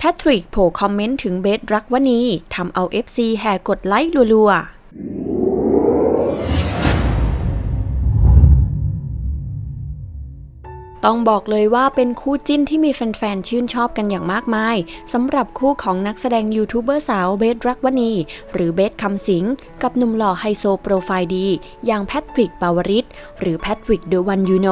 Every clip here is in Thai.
แพทริกโผล่คอมเมนต์ถึงเบสรักวณีทำเอา FC แห่กดไลค์รัวๆ ต้องบอกเลยว่าเป็นคู่จิ้นที่มีแฟนๆ ชื่นชอบกันอย่างมากมายสำหรับคู่ของนักแสดงยูทูบเบอร์สาวเบสรักวณี หรือเบสคำสิง กับหนุ่มหล่อไฮโซโปรไฟล์ดี อย่างแพทริกปาวริศหรือแพทริกเดวันยูโน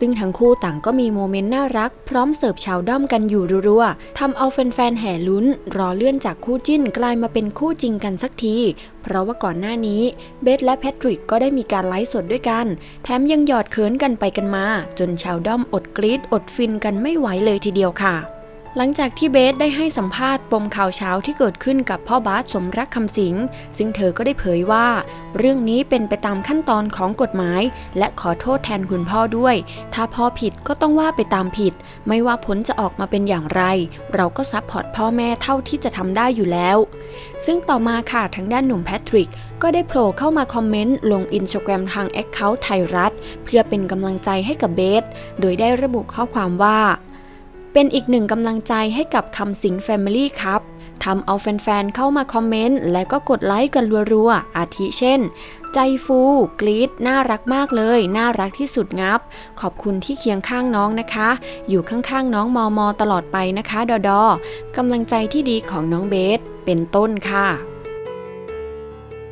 ซึ่งทั้งคู่ต่างก็มีโมเมนต์น่ารัก พร้อมเสิร์ฟชาวด้อมกันอยู่รัวๆทำเอาแฟนๆ แห่ลุ้น รอเลื่อนจากคู่จิ้นกลายมาเป็นคู่จริงกันสักทีเพราะว่าก่อนหน้านี้เบธและแพทริกก็ได้มีการไลฟ์สดด้วยกัน แถมยังหยอดเขินกันไปกันมา จนชาวด้อมอดกรี๊ดอดฟินกันไม่ไหวเลยทีเดียวค่ะ หลังจากที่เบสได้ให้สัมภาษณ์ปมข่าวเช้าที่เกิดขึ้นกับพ่อบาสสมรักคำสิง ซึ่งเธอก็ได้เผยว่า เรื่องนี้เป็นไปตามขั้นตอนของกฎหมาย และขอโทษแทนคุณพ่อด้วย ถ้าพ่อผิดก็ต้องว่าไปตามผิด ไม่ว่าผลจะออกมาเป็นอย่างไร เราก็ซัพพอร์ตพ่อแม่เท่าที่จะทำได้อยู่แล้ว ซึ่งต่อมาค่ะทางด้านหนุ่มแพทริกก็ได้โผล่เข้ามาคอมเมนต์ลงอินสตาแกรมทางแอคเคาท์ไทยรัฐ เพื่อเป็นกำลังใจให้กับเบส โดยได้ระบุข้อความว่า เป็นอีกหนึ่งกำลังใจให้กับคำสิงแฟมิลี่ครับทำเอาแฟนๆ เข้ามาคอมเมนต์ และก็กดไลค์กันรัวๆ อาทิเช่น ใจฟูกรีดน่ารักมากเลย น่ารักที่สุดงับ ขอบคุณที่เคียงข้างน้องนะคะ อยู่ข้างๆ น้องมอมอตลอดไปนะคะ ดอดอกำลังใจที่ดีของน้องเบส เป็นต้นค่ะ